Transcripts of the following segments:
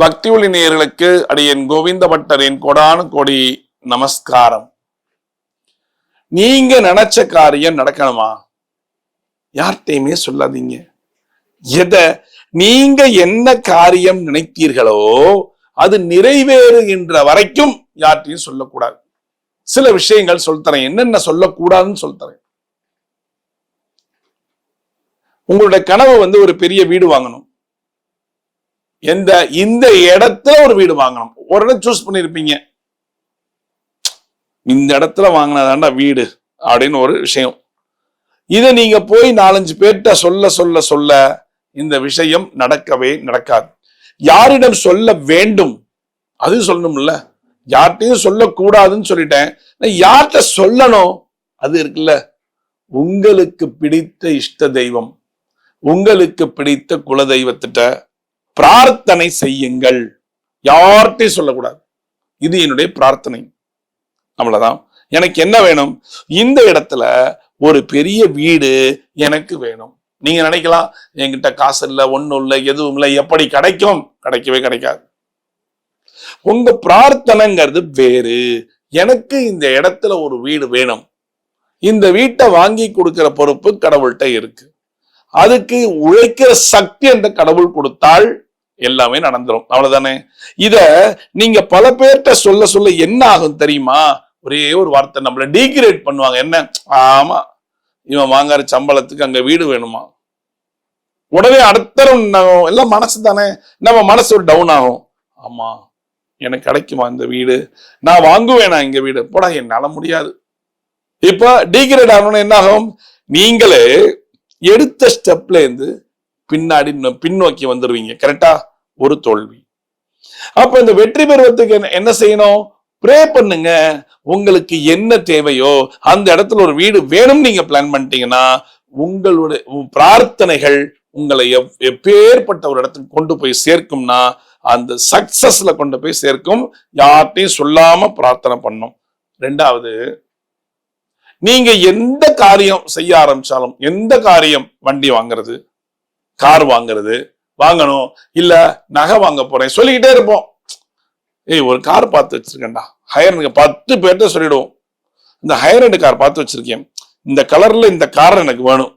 பக்தி ஒளி நேயர்களுக்கு அடியேன் கோவிந்த பட்டரின் கொடான கொடி நமஸ்காரம். நீங்க நினைச்ச காரியம் நடக்கணுமா? யார்கிட்டையுமே சொல்லாதீங்க. எதை நீங்க என்ன காரியம் நினைத்தீர்களோ அது நிறைவேறுகின்ற வரைக்கும் யார்கிட்டையும் சொல்லக்கூடாது. சில விஷயங்கள் சொல்லித்தரேன் என்னென்ன சொல்லக்கூடாதுன்னு சொல்லித்தரேன் உங்களுடைய கனவு வந்து ஒரு பெரிய வீடு வாங்கணும். எந்த இந்த இடத்துல ஒரு வீடு வாங்கணும். ஒரு இடம் சூஸ் பண்ணிருப்பீங்க. இந்த இடத்துல வாங்கினதாண்டா வீடு அப்படின்னு ஒரு விஷயம். இதை நீங்க போய் நாலஞ்சு பேர்கிட்ட சொல்ல சொல்ல சொல்ல இந்த விஷயம் நடக்கவே நடக்காது. யாரிடம் சொல்ல வேண்டும்? அது சொல்லணும்ல. யார்கிட்டையும் சொல்லக்கூடாதுன்னு சொல்லிட்டேன். யார்கிட்ட சொல்லணும்? அது இருக்குல்ல. உங்களுக்கு பிடித்த இஷ்ட தெய்வம். உங்களுக்கு பிடித்த குல தெய்வத்திட்ட பிரார்த்தனை செய்யுங்கள். யார்கிட்டையும் சொல்லக்கூடாது. இது என்னுடைய பிரார்த்தனை. அவ்வளவுதான். எனக்கு என்ன வேணும்? இந்த இடத்துல ஒரு பெரிய வீடு எனக்கு வேணும். நீங்க நினைக்கலாம் என்கிட்ட காசு இல்லை ஒன்றும் இல்லை எதுவும் இல்லை எப்படி கிடைக்கும்? கிடைக்கவே கிடைக்காது. உங்க பிரார்த்தனைங்கிறது வேறு. எனக்கு இந்த இடத்துல ஒரு வீடு வேணும். இந்த வீட்டை வாங்கி கொடுக்கிற பொறுப்பு கடவுள்கிட்ட இருக்கு. அதுக்கு உழைக்கிற சக்தி அந்த கடவுள் கொடுத்தால் எல்லாமே நடந்துடும் அவ்வளவுதானே? இத நீங்க பல பேர்கிட்ட சொல்ல சொல்ல என்ன ஆகும் தெரியுமா? ஒரே ஒரு வார்த்தை நம்மள டீக்ரேட் பண்ணுவாங்க. என்ன? ஆமா. இவன் வாங்குற சம்பளத்துக்கு அங்க வீடு வேணுமா? உடனே அடுத்த எல்லாம் மனசு தானே? நம்ம மனசு ஒரு டவுன் ஆகும். ஆமா. எனக்கு கிடைக்குமா இந்த வீடு? நான் வாங்குவேனா இங்க வீடு. போடா என்னால முடியாது. இப்ப டீக்ரேட் ஆகணும்னு என்ன ஆகும்? நீங்களே எடுத்த ஸ்டெப்ல இருந்து பின்னாடி பின்னோக்கி வந்துருவீங்க. கரெக்டா ஒரு தோல்வி. அப்ப இந்த வெற்றி பெறுவதற்கு என்ன- என்ன செய்யணும்? ப்ரே பண்ணுங்க. உங்களுக்கு என்ன தேவையோ அந்த இடத்துல ஒரு வீடு வேணும் நீங்க பிளான் பண்ணிட்டீங்கன்னா உங்களுடைய உ- பிரார்த்தனைகள் உங்களை எப்- எப்பேற்பட்ட ஒரு இடத்துக்கு கொண்டு போய் சேர்க்கும்னா அந்த சக்சஸ்ல கொண்டு போய் சேர்க்கும். யார்ட்டையும் சொல்லாம பிரார்த்தனை பண்ணும். ரெண்டாவது நீங்க எந்த காரியம் செய்ய ஆரம்பிச்சாலும் எந்த காரியம் வண்டி வாங்குறது கார் வாங்குறது வாங்கணும் இல்ல நகை வாங்க போறேன் சொல்லிக்கிட்டே இருப்போம். ஏய் ஒரு கார் பார்த்து வச்சிருக்கேன்டா. ஹையர் பத்து பேர்கிட்ட சொல்லிடுவோம். இந்த ஹையர் கார் பார்த்து வச்சிருக்கேன். இந்த கலர்ல இந்த கார் எனக்கு வேணும்.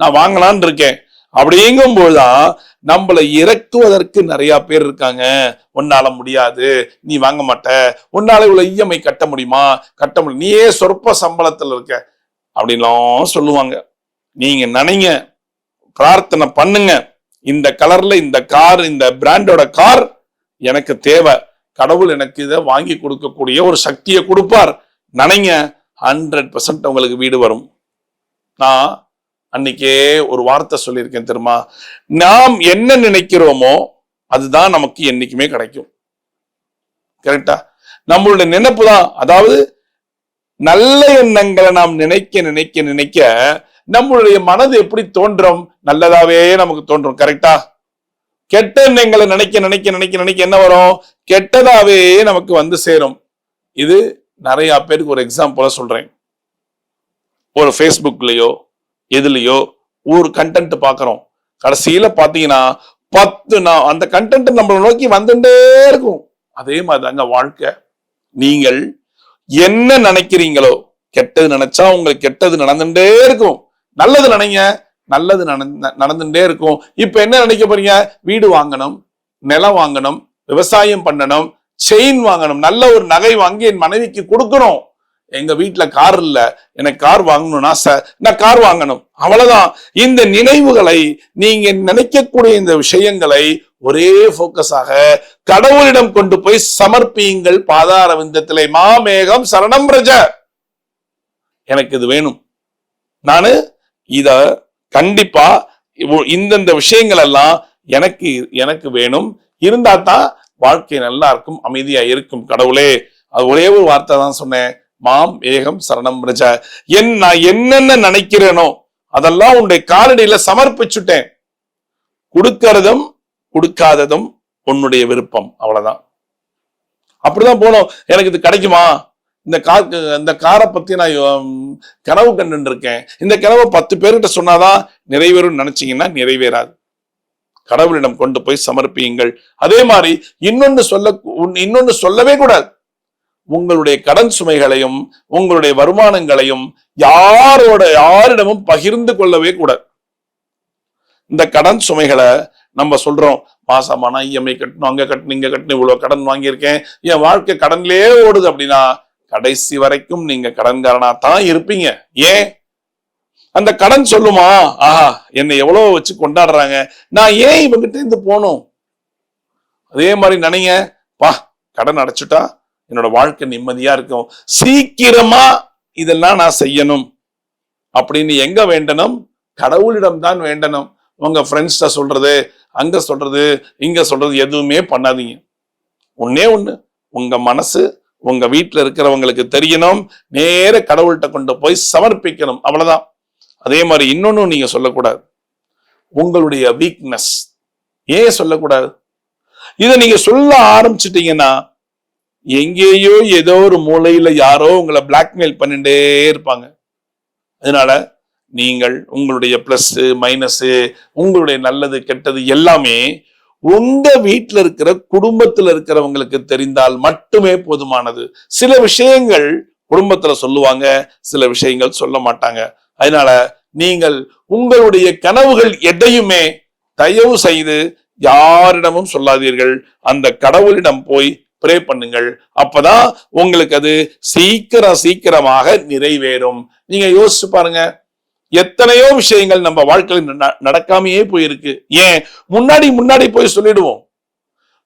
நான் வாங்கலான் இருக்கேன். அப்படிங்கும்போதுதான் நம்மளை இறக்குவதற்கு நிறைய பேர் இருக்காங்க. உன்னால முடியாது நீ வாங்க மாட்ட. உன்னால இவ்வளவு இஎம்ஐ கட்ட முடியுமா? கட்ட முடியும் நீயே சொற்ப சம்பளத்துல இருக்க. அப்படின்லாம் சொல்லுவாங்க. நீங்க நினைங்க. பிரார்த்தனை பண்ணுங்க. இந்த கலர்ல இந்த கார் இந்த பிராண்டோட கார் எனக்கு தேவை. கடவுள் எனக்கு இதை வாங்கி கொடுக்கக்கூடிய ஒரு சக்தியை கொடுப்பார். நினைங்க. ஹண்ட்ரட் பர்சன்ட் உங்களுக்கு வீடு வரும். நான் அன்னைக்கே ஒரு வார்த்தை சொல்லியிருக்கேன் தெரியுமா? நாம் என்ன நினைக்கிறோமோ அதுதான் நமக்கு என்னைக்குமே கிடைக்கும். கரெக்டா நம்மளுடைய நினைப்பு தான். அதாவது நல்ல எண்ணங்களை நாம் நினைக்க நினைக்க நினைக்க நம்மளுடைய மனது எப்படி தோன்றும்? நல்லதாவே நமக்கு தோன்றும். கரெக்டா கெட்ட எண்ணங்களை நினைக்க நினைக்க நினைக்க நினைக்க என்ன வரும்? கெட்டதாவே நமக்கு வந்து சேரும். இது நிறைய பேருக்கு ஒரு எக்ஸாம்பிளா சொல்றேன். ஒரு ஃபேஸ்புக்லயோ எதுலையோ ஒரு கண்டென்ட் பார்க்குறோம். கடைசியில் பார்த்தீங்கன்னா பத்து நான் அந்த கண்டென்ட் நம்மளை நோக்கி வந்துட்டே இருக்கும். அதே மாதிரி தாங்க வாழ்க்கை. நீங்கள் என்ன நினைக்கிறீங்களோ கெட்டது நினைச்சா உங்களுக்கு கெட்டது நடந்துட்டே இருக்கும். நல்லது நினைங்க நல்லது நடந்துட்டே இருக்கும். இப்ப என்ன நினைக்க போறீங்க? வீடு வாங்கணும் நிலம் வாங்கணும் விவசாயம் பண்ணணும் செயின் வாங்கணும் நல்ல ஒரு நகை வாங்கி என் மனைவிக்கு கொடுக்கணும். எங்க வீட்டுல கார் இல்ல. எனக்கு கார் வாங்கணும்னா ஆசை. நான் கார் வாங்கணும். அவ்வளவுதான். இந்த நினைவுகளை நீங்க நினைக்கக்கூடிய இந்த விஷயங்களை ஒரே போக்கஸாக கடவுளிடம் கொண்டு போய் சமர்ப்பியுங்கள். பாதார விந்தத்திலே மாமேகம் சரணம் பிரஜ. எனக்கு இது வேணும். நானு இத கண்டிப்பா இந்தந்த விஷயங்கள் எல்லாம் எனக்கு எனக்கு வேணும். இருந்தா தான் வாழ்க்கை நல்லா இருக்கும் அமைதியா இருக்கும் கடவுளே. அது ஒரே ஒரு வார்த்தை தான் சொன்னேன். மாம் ஏகம் சரணம் ரஜ என் நான் என்னென்ன நினைக்கிறேனோ அதெல்லாம் உன்னுடைய காலடியில சமர்ப்பிச்சுட்டேன். கொடுக்கறதும் கொடுக்காததும் உன்னுடைய விருப்பம். அவ்வளவுதான். அப்படிதான் போனோம். எனக்கு இது கிடைக்குமா? இந்த கார் இந்த காரை பத்தி நான் கனவு கண்டு இருக்கேன் இந்த கனவை பத்து பேர்கிட்ட சொன்னாதான் நிறைவேறும் நினைச்சீங்கன்னா நிறைவேறாது. கடவுளிடம் கொண்டு போய் சமர்ப்பியுங்கள். அதே மாதிரி இன்னொன்னு சொல்ல இன்னொன்னு சொல்லவே கூடாது. உங்களுடைய கடன் சுமைகளையும் உங்களுடைய வருமானங்களையும் யாரோட யாரிடமும் பகிர்ந்து கொள்ளவே கூடாது. இந்த கடன் சுமைகளை நம்ம சொல்றோம் மாசமான இஎம்ஐ கட்டணும் அங்க கட்டணும் இங்க கட்டணும் இவ்வளவு கடன் வாங்கியிருக்கேன் என் வாழ்க்கை கடன்லயே ஓடுது அப்படின்னா கடைசி வரைக்கும் நீங்க கடன்காரனா தான் இருப்பீங்க. ஏன்? அந்த கடன் சொல்லுமா? ஆஹா என்னை எவ்வளவு வச்சு கொண்டாடுறாங்க. நான் ஏன் இவங்கிட்ட இருந்து போகணும்? அதே மாதிரி நினைங்க பா கடன் அடைச்சிட்டா என்னோட வாழ்க்கை நிம்மதியா இருக்கும். சீக்கிரமா இதெல்லாம் நான் செய்யணும். அப்படின்னு எங்க வேண்டணும்? கடவுளிடம் தான் வேண்டணும். உங்க ஃப்ரெண்ட்ஸ்ட சொல்றது அங்க சொல்றது இங்க சொல்றது எதுவுமே பண்ணாதீங்க. ஒன்னே ஒண்ணு உங்க மனசு உங்க வீட்டில் இருக்கிறவங்களுக்கு தெரியணும். நேர கடவுள்கிட்ட கொண்டு போய் சமர்ப்பிக்கணும். அவ்வளவுதான். அதே மாதிரி இன்னொன்னும் நீங்க சொல்லக்கூடாது. உங்களுடைய வீக்னஸ் ஏன் சொல்லக்கூடாது? இதை நீங்க சொல்ல ஆரம்பிச்சிட்டீங்கன்னா எங்கேயோ ஏதோ ஒரு மூலையில யாரோ உங்களை பிளாக்மெயில் பண்ணிட்டே இருப்பாங்க. அதனால நீங்கள் உங்களுடைய பிளஸ் மைனஸ் உங்களுடைய நல்லது கெட்டது எல்லாமே உங்க வீட்டில் இருக்கிற குடும்பத்தில் இருக்கிறவங்களுக்கு தெரிந்தால் மட்டுமே போதுமானது. சில விஷயங்கள் குடும்பத்துல சொல்லுவாங்க சில விஷயங்கள் சொல்ல மாட்டாங்க. அதனால நீங்கள் உங்களுடைய கனவுகள் எதையுமே தயவு செய்து யாரிடமும் சொல்லாதீர்கள். அந்த கடவுளிடம் போய் ப்ரே பண்ணுங்கள். அப்பதான் உங்களுக்கு அது சீக்கிரம் சீக்கிரமாக நிறைவேறும். நீங்க யோசிச்சு பாருங்க. எத்தனையோ விஷயங்கள் நம்ம வாழ்க்கையில் நடக்காமையே போயிருக்கு. ஏன்? முன்னாடி முன்னாடி போய் சொல்லிடுவோம்.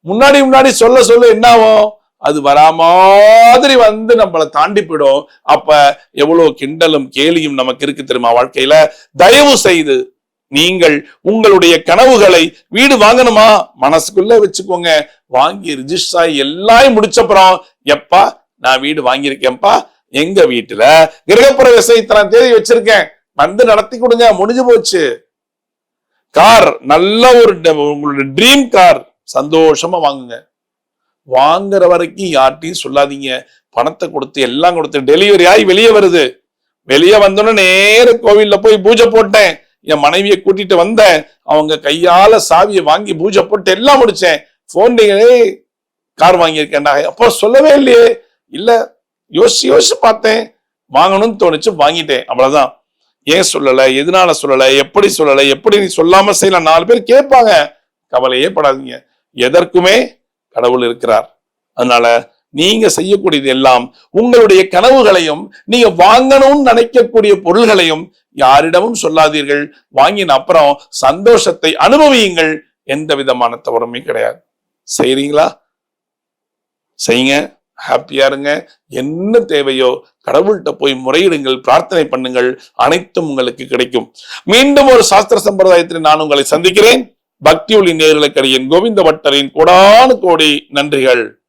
முன்னாடி முன்னாடி சொல்ல சொல்ல என்ன ஆகும் அது வரா மாதிரி வந்து நம்மளை தாண்டி போயிடும். அப்ப எவ்வளவு கிண்டலும் கேலியும் நமக்கு இருக்கு தெரியுமா வாழ்க்கையில? தயவு செய்து நீங்கள் உங்களுடைய கனவுகளை வீடு வாங்கணுமா? மனசுக்குள்ள வச்சுக்கோங்க. வாங்கி ரிஜிஸ்டர் ஆகி எல்லாம் முடிச்சப்புறம் எப்பா நான் வீடு வாங்கியிருக்கேன்ப்பா எங்க வீட்டுல? கிரகப்பிரவேசம் இத்தனை தேதி வச்சிருக்கேன். வந்து நடத்தி கொடுங்க முடிஞ்சு போச்சு. கார் நல்ல ஒரு உங்களோட உங்களுடைய ட்ரீம் கார் சந்தோஷமா வாங்குங்க. வாங்குற வரைக்கும் யார்ட்டையும் சொல்லாதீங்க. பணத்தை கொடுத்து எல்லாம் கொடுத்து டெலிவரி ஆகி வெளியே வருது. வெளியே வந்தோன்னே நேர கோவில்ல போய் பூஜை போட்டேன். என் மனைவியை கூட்டிட்டு வந்தேன் அவங்க கையால சாவியை வாங்கி பூஜை போட்டு எல்லாம் முடிச்சேன். போன் கார் வாங்கியிருக்கேன்டா. அப்போ சொல்லவே இல்லையே. இல்ல யோசிச்சு யோசிச்சு பார்த்தேன். வாங்கணும்னு தோணுச்சு வாங்கிட்டேன். அவ்வளவுதான். ஏன் சொல்லலை? எதனால சொல்லலை? எப்படி சொல்லலை? எப்படி நீ சொல்லாம செய்யலாம் நாலு பேர் கேட்பாங்க. கவலையே படாதீங்க. எதற்குமே கடவுள் இருக்கிறார். அதனால நீங்க செய்யக்கூடியது எல்லாம் உங்களுடைய கனவுகளையும் நீங்க வாங்கணும்னு நினைக்கக்கூடிய பொருள்களையும் யாரிடமும் சொல்லாதீர்கள். வாங்கின அப்புறம் சந்தோஷத்தை அனுபவியுங்கள். எந்த விதமான தவறுமே கிடையாது. செய்றீங்களா? செய்யுங்க. ஹாப்பியா இருங்க. என்ன தேவையோ கடவுள்கிட்ட போய் முறையிடுங்கள். பிரார்த்தனை பண்ணுங்கள். அனைத்தும் உங்களுக்கு கிடைக்கும். மீண்டும் ஒரு சாஸ்திர சம்பிரதாயத்தில் நான் உங்களை சந்திக்கிறேன். பக்தி ஒளி நேர்களுக்கடியின் கோவிந்த பட்டரின் கோடானு கோடி நன்றிகள்.